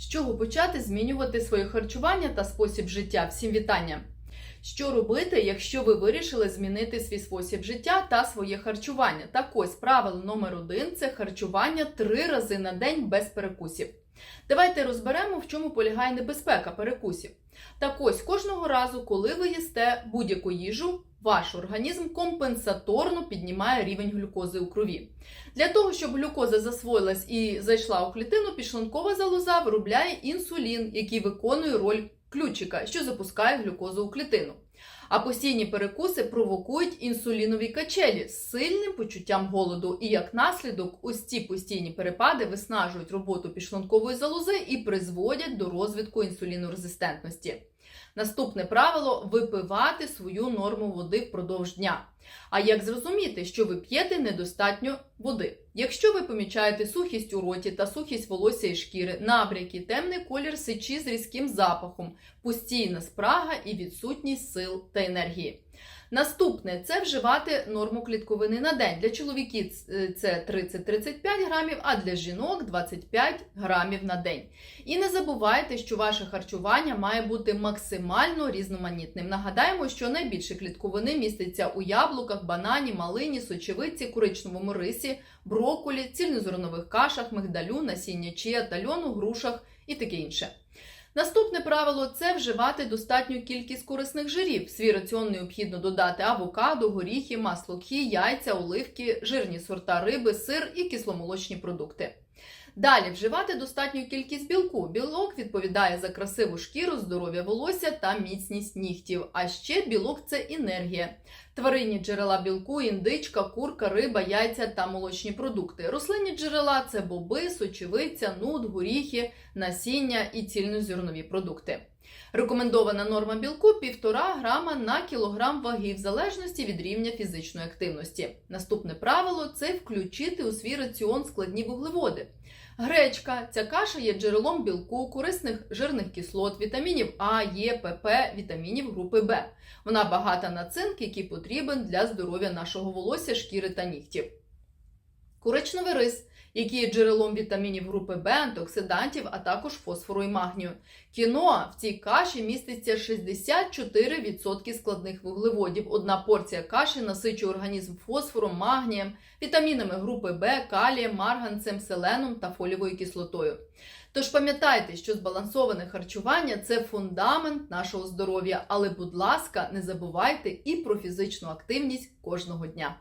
З чого почати змінювати своє харчування та спосіб життя? Всім вітання! Що робити, якщо ви вирішили змінити свій спосіб життя та своє харчування? Так ось правило номер один це харчування три рази на день без перекусів. Давайте розберемо, в чому полягає небезпека перекусів. Так ось кожного разу, коли ви їсте будь-яку їжу, ваш організм компенсаторно піднімає рівень глюкози у крові. Для того, щоб глюкоза засвоїлась і зайшла у клітину, підшлункова залоза виробляє інсулін, який виконує роль ключика, що запускає глюкозу у клітину. А постійні перекуси провокують інсулінові качелі з сильним почуттям голоду, і як наслідок, ось ці постійні перепади виснажують роботу підшлункової залози і призводять до розвитку інсулінорезистентності. Наступне правило випивати свою норму води впродовж дня. А як зрозуміти, що ви п'єте недостатньо води? Якщо ви помічаєте сухість у роті та сухість волосся і шкіри, набряки, темний колір сечі з різким запахом, постійна спрага і відсутність сил та енергії. Наступне це вживати норму клітковини на день. Для чоловіків це 30-35 грамів, а для жінок 25 грамів на день. І не забувайте, що ваше харчування має бути максимально різноманітним. Нагадаємо, що найбільше клітковини міститься у яблуках, банані, малині, сочевиці, куричневому рисі, брокколі, цільнозернових кашах, мигдалю, насіння чия та льону, грушах і таке інше. Наступне правило це вживати достатню кількість корисних жирів. В свій раціон необхідно додати авокадо, горіхи, масло кхі, яйця, оливки, жирні сорта риби, сир і кисломолочні продукти. Далі вживати достатню кількість білку. Білок відповідає за красиву шкіру, здоров'я волосся та міцність нігтів. А ще білок це енергія. Тваринні джерела білку, індичка, курка, риба, яйця та молочні продукти. Рослинні джерела це боби, сочевиця, нут, горіхи, насіння і цільнозернові продукти. Рекомендована норма білку 1,5 грама на кілограм ваги в залежності від рівня фізичної активності. Наступне правило це включити у свій раціон складні вуглеводи. Гречка ця каша є джерелом білку, корисних жирних кислот, вітамінів А, Е, ПП, вітамінів групи Б. Вона багата на цинк, який потрібен для здоров'я нашого волосся, шкіри та нігтів. Коричневий рис, який є джерелом вітамінів групи Б, антиоксидантів, а також фосфору і магнію. Кіноа в цій каші міститься 64% складних вуглеводів. Одна порція каші насичує організм фосфором, магнієм, вітамінами групи Б, калієм, марганцем, селеном та фолієвою кислотою. Тож пам'ятайте, що збалансоване харчування це фундамент нашого здоров'я, але, будь ласка, не забувайте і про фізичну активність кожного дня.